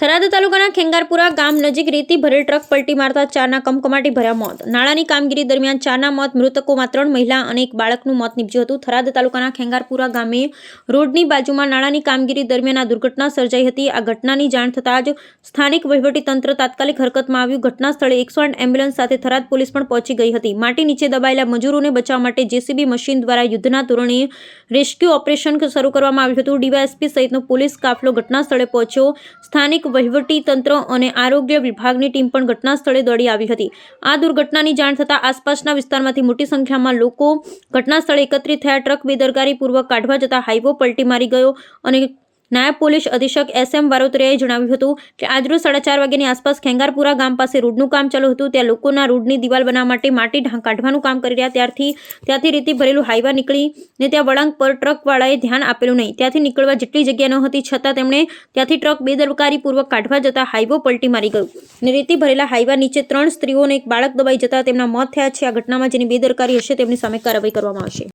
થરાદ તાલુકાના ખેંગારપુરા ગામ નજીક રેતી ભરેલ ટ્રક પલટી મારતા ચારના કમકમાટી ભર્યા મોત. નાળાની કામગીરી દરમિયાન ચારના મોત મૃતકોમાં ત્રણ મહિલા અને એક બાળકનું મોત નીપજ્યું હતું. થરાદ તાલુકાના ખેંગારપુરા ગામે રોડની બાજુમાં નાળાની કામગીરી દરમિયાન આ દુર્ઘટના સર્જાઈ હતી. આ ઘટનાની જાણ થતાં જ સ્થાનિક વહીવટીતંત્ર તાત્કાલિક હરકતમાં આવ્યું. ઘટના સ્થળે એકસો એમ્બ્યુલન્સ સાથે થરાદ પોલીસ પણ પહોંચી ગઈ હતી. માટી નીચે દબાયેલા મજૂરોને બચાવવા માટે જેસીબી મશીન દ્વારા યુદ્ધના ધોરણે રેસ્ક્યુ ઓપરેશન શરૂ કરવામાં આવ્યું હતું. ડીવાયએસપી સહિતનો પોલીસ કાફલો ઘટના સ્થળે પહોંચ્યો. સ્થાનિક વહીવટી તંત્ર અને આરોગ્ય વિભાગની ટીમ પણ ઘટના સ્થળે દોડી આવી હતી. આ દુર્ઘટનાની જાણ થતાં આસપાસના વિસ્તારમાંથી મોટી સંખ્યામાં લોકો ઘટના સ્થળે એકત્રિત થયા. ટ્રક બેદરકારીપૂર્વક કાઢવા જતા હાઈવો પલટી મારી ગયો અને નાયબ પોલીસ અધિક્ષક એસ એમ વારોતરિયાએ જણાવ્યું હતું કે આજરોજ સાડા ચાર વાગ્યાની આસપાસ ખેંગારપુરા ગામ પાસે રોડનું કામ ચાલુ હતું. ત્યાં લોકોના રોડની દિવાલ બનાવવા માટે માટી કાઢવાનું કામ કરી રહ્યા. ત્યારથી ત્યાંથી રીતે ભરેલું હાઈવા નીકળી ને ત્યાં વળાંક પર ટ્રકવાળાએ ધ્યાન આપેલું નહીં. ત્યાંથી નીકળવા જેટલી જગ્યા ન હતી, છતાં તેમણે ત્યાંથી ટ્રક બેદરકારીપૂર્વક કાઢવા જતાં હાઈવો પલટી મારી ગયું. ને રેતી ભરેલા હાઈવા નીચે ત્રણ સ્ત્રીઓ અને એક બાળક દબાઈ જતાં તેમના મોત થયા છે. આ ઘટનામાં જેની બેદરકારી હશે, તેમની સામે કાર્યવાહી કરવામાં આવશે.